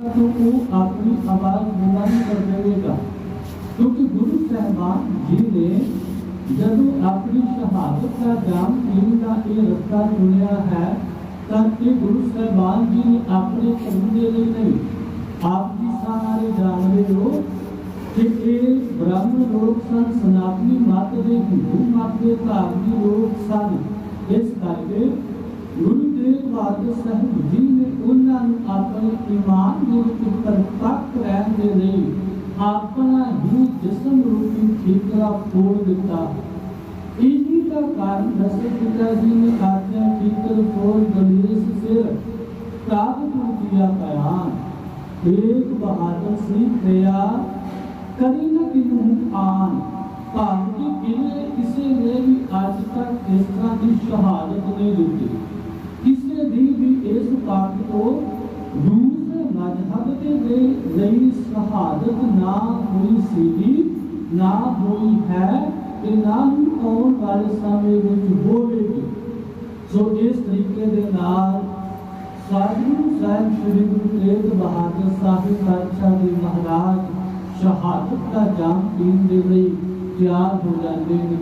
अपनी आवाज़ बुलंद कर देगा क्योंकि गुरु साहबान जी ने जब अपनी शहादत का जाम पीने का यह रस्ता चुनिया है ताकि गुरु साहबान जी ने अपने समझे ले नहीं आप जी सारे जान रहे हो कि ये ब्राह्मण लोग सन, सनातनी मत के हिंदू मत के धार्मिक लोग सन। इस करके गुरु तेग बहादुर साहब जी ने उन ਆਪਣੇ ਈਮਾਨ ਦੇ ਵਿੱਚ ਪਰਪੱਕ ਰਹਿਣ ਦੇ ਲਈ ਆਪਣਾ ਹੀ ਜਿਸਮ ਰੂਪੀ ਠੀਕਰਾ ਫੋੜ ਦਿੱਤਾ ਇਹੀ ਦਾ ਕਾਰਨ ਦਸਵੇਂ ਪਿਤਾ ਜੀ ਨੇ ਆਖਿਆ ਠੀਕਰ ਫੋੜ ਗਲੀਸ ਸਿਰ ਕਾਗਜ਼ ਨੂੰ ਕੀਆ ਪਿਆਨ ਤੇਗ ਬਹਾਦਰ ਸੀ ਕਿਆ ਕਰੀ ਨਾ ਕਿਨੂੰ ਆਨ ਭਾਵ ਕਿ ਕਿਨੇ ਕਿਸੇ ਨੇ ਵੀ ਅੱਜ ਤੱਕ ਇਸ ਤਰ੍ਹਾਂ ਦੀ ਸ਼ਹਾਦਤ ਨਹੀਂ ਦਿੱਤੀ ਕਿਸੇ ਦੀ ਵੀ ਇਸ ਪਾਕ ਤੋਂ ਦੂਸਰੇ ਦੇ ਲਈ ਸ਼ਹਾਦਤ ਨਾ ਹੋਈ ਸੀ ਨਾ ਹੋਈ ਹੈ ਤੇ ਨਾ ਹੀ ਆਉਣ ਵਾਲੇ ਸਮੇਂ ਵਿੱਚ ਹੋਵੇਗੀ। ਸੋ ਇਸ ਤਰੀਕੇ ਦੇ ਨਾਲ ਸਾਧੂ ਸਾਹਿਬ ਸ੍ਰੀ ਗੁਰੂ ਤੇਗ ਬਹਾਦਰ ਸਾਹਿਬ ਪਾਤਸ਼ਾਹ ਦੇ ਮਹਾਰਾਜ ਸ਼ਹਾਦਤ ਦਾ ਜਾਮ ਪੀਣ ਦੇ ਲਈ ਤਿਆਰ ਹੋ ਜਾਂਦੇ ਨੇ।